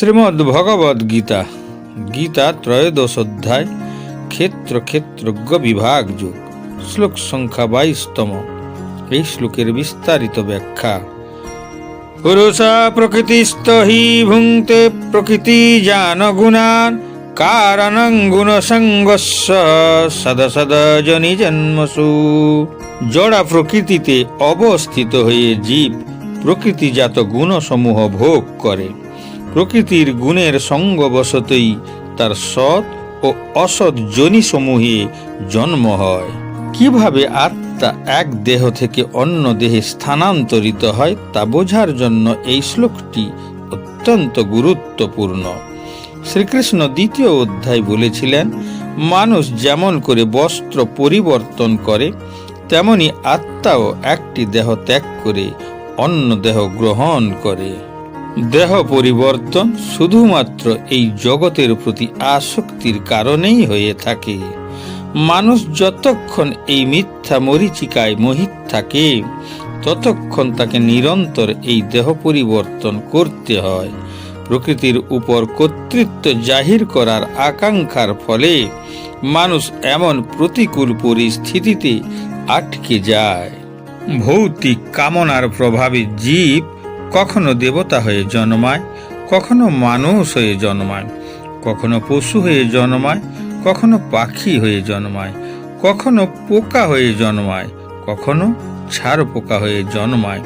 শ্রীমদ্ ভগবদ গীতা গীতা ত্রয়োদশ অধ্যায় ক্ষেত্র ক্ষেত্রজ্ঞ বিভাগ যুগ। শ্লোক সংখ্যা বাইশতম। এই শ্লোকের বিস্তারিত ব্যাখ্যা। পুরুষা প্রকৃতিস্থ হি ভুঙ্ক্তে প্রকৃতি জান গুণান, কারণং গুণ সঙ্গস্য সদ সদ জনি জন্মসু। জড়া প্রকৃতিতে অবস্থিত হয়ে জীব প্রকৃতিজাত গুণসমূহ ভোগ করে। প্রকৃতির গুণের সঙ্গবশতই তার সৎ ও অসৎ যোনিসমূহে জন্ম হয়। কীভাবে আত্মা এক দেহ থেকে অন্য দেহে স্থানান্তরিত হয় তা বোঝার জন্য এই শ্লোকটি অত্যন্ত গুরুত্বপূর্ণ। শ্রীকৃষ্ণ দ্বিতীয় অধ্যায় বলেছিলেন, মানুষ যেমন করে বস্ত্র পরিবর্তন করে, তেমনি আত্মাও একটি দেহ ত্যাগ করে অন্য দেহ গ্রহণ করে। দেহ পরিবর্তন শুধুমাত্র এই জগতের প্রতি আসক্তির কারণেই হয়ে থাকে। মানুষ যতক্ষণ এই মিথ্যা মরিচিকায় মোহিত থাকে, ততক্ষণ তাকে নিরন্তর এই দেহ পরিবর্তন করতে হয়। প্রকৃতির উপর কর্তৃত্ব জাহির করার আকাঙ্ক্ষার ফলে মানুষ এমন প্রতিকূল পরিস্থিতিতে আটকে যায়। ভৌতিক কামনার প্রভাবে জীব কখনো দেবতা হয়ে জন্মায়, কখনো মানুষ হয়ে জন্মায়, কখনো পশু হয়ে জন্মায়, কখনো পাখি হয়ে জন্মায়, কখনো পোকা হয়ে জন্মায়, কখনো ছাড় পোকা হয়ে জন্মায়,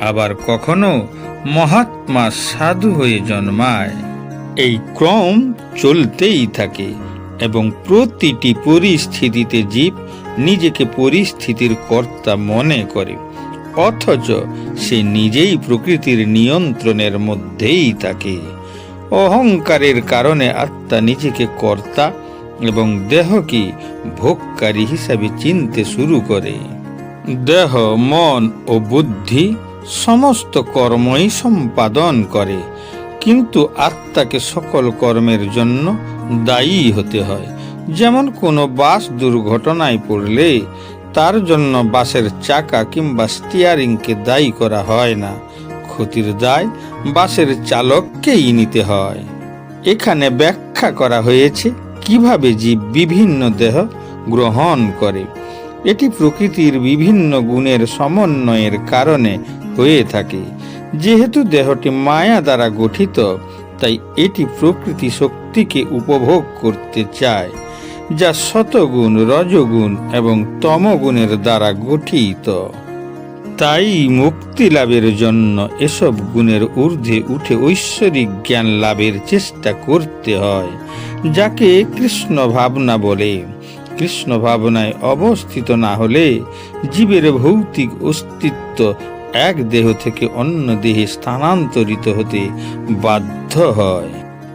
আবার কখনো মহাত্মা সাধু হয়ে জন্মায়। এই ক্রম চলতেই থাকে এবং প্রতিটি পরিস্থিতিতে জীব নিজেকে পরিস্থিতির কর্তা মনে করে। অথচ সে নিজেই প্রকৃতির নিয়ন্ত্রণের মধ্যেই থাকে। অহংকারের কারণে আত্মা নিজেকে কর্তা এবং দেহকে ভোগকারী হিসাবে চিনতে শুরু করে। দেহ, মন ও বুদ্ধি সমস্ত কর্মই সম্পাদন করে, কিন্তু আত্মাকে সকল কর্মের জন্য দায়ী হতে হয়। যেমন কোনো বাস দুর্ঘটনায় পড়লে তার জন্য বাসের চাকা কিংবা স্টিয়ারিংকে দায়ী করা হয় না। ক্ষতির দায় বাসের চালককেই নিতে হয়। এখানে ব্যাখ্যা করা হয়েছে কীভাবে জীব বিভিন্ন দেহ গ্রহণ করে। এটি প্রকৃতির বিভিন্ন গুণের সমন্বয়ের কারণে হয়ে থাকে। যেহেতু দেহটি মায়া দ্বারা গঠিত, তাই এটি প্রকৃতি শক্তিকে উপভোগ করতে চায়। যা শতগুণ রজগুণ এবং তমগুণের দ্বারা গঠিত। তাই মুক্তি লাভের জন্য এসব গুণের ঊর্ধ্বে উঠে ঐশ্বরিক জ্ঞান লাভের চেষ্টা করতে হয়, যাকে কৃষ্ণ ভাবনা বলে। কৃষ্ণ ভাবনায় অবস্থিত না হলে জীবের ভৌতিক অস্তিত্ব এক দেহ থেকে অন্য দেহে স্থানান্তরিত হতে বাধ্য হয়।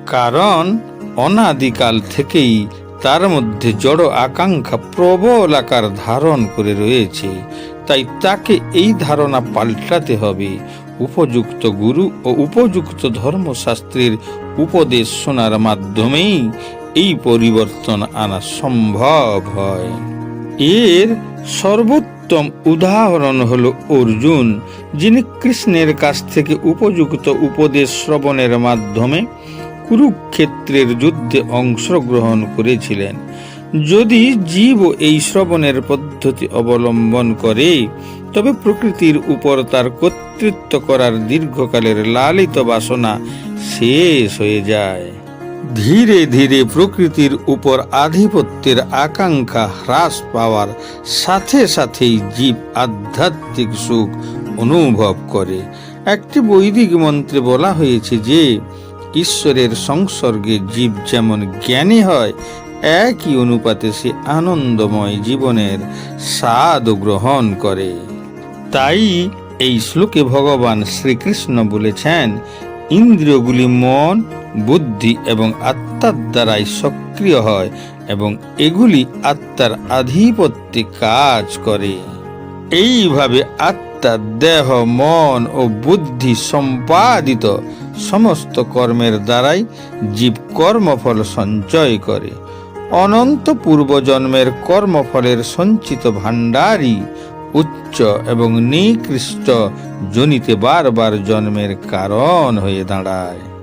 কারণ অনাদিকাল থেকেই তার মধ্যে জড় আকাঙ্ক্ষা প্রবল আকার ধারণ করে রয়েছে। তাই তাকে এই ধারণা পাল্টাতে হবে। উপযুক্ত গুরু ও উপযুক্ত ধর্মশাস্ত্রের উপদেশ শোনার মাধ্যমেই এই পরিবর্তন আনা সম্ভব হয়। এর সর্বোত্তম উদাহরণ হল অর্জুন, যিনি কৃষ্ণের কাছ থেকে উপযুক্ত উপদেশ শ্রবণের মাধ্যমে কুরুক্ষেত্রের যুদ্ধে অংশগ্রহণ করেছিলেন। যদি জীব এই শ্রবণের পদ্ধতি অবলম্বন করে, তবে প্রকৃতির উপর তার কর্তৃত্ব করার দীর্ঘকালের লালিত বাসনা শেষ হয়ে যায়। ধীরে ধীরে প্রকৃতির উপর আধিপত্যের আকাঙ্ক্ষা হ্রাস পাওয়ার সাথে সাথেই জীব আধ্যাত্মিক সুখ অনুভব করে। একটি বৈদিক মন্ত্রে বলা হয়েছে যে ঈশ্বরের সংসর্গে জীব যেমন জ্ঞানী হয়, একই অনুপাতে সে আনন্দময় জীবনের স্বাদ গ্রহণ করে। তাই এই শ্লোকে ভগবান শ্রীকৃষ্ণ বলেছেন, ইন্দ্রিয়গুলি মন, বুদ্ধি এবং আত্মার দ্বারাই সক্রিয় হয় এবং এগুলি আত্মার আধিপত্যে কাজ করে। এইভাবে আত্মার দেহ, মন ও বুদ্ধি সম্পাদিত সমস্ত কর্মের দ্বারাই জীব কর্মফল সঞ্চয় করে। অনন্ত পূর্বজন্মের কর্মফলের সঞ্চিত ভাণ্ডারই উচ্চ এবং নিকৃষ্ট জনিতে বারবার জন্মের কারণ হয়ে দাঁড়ায়।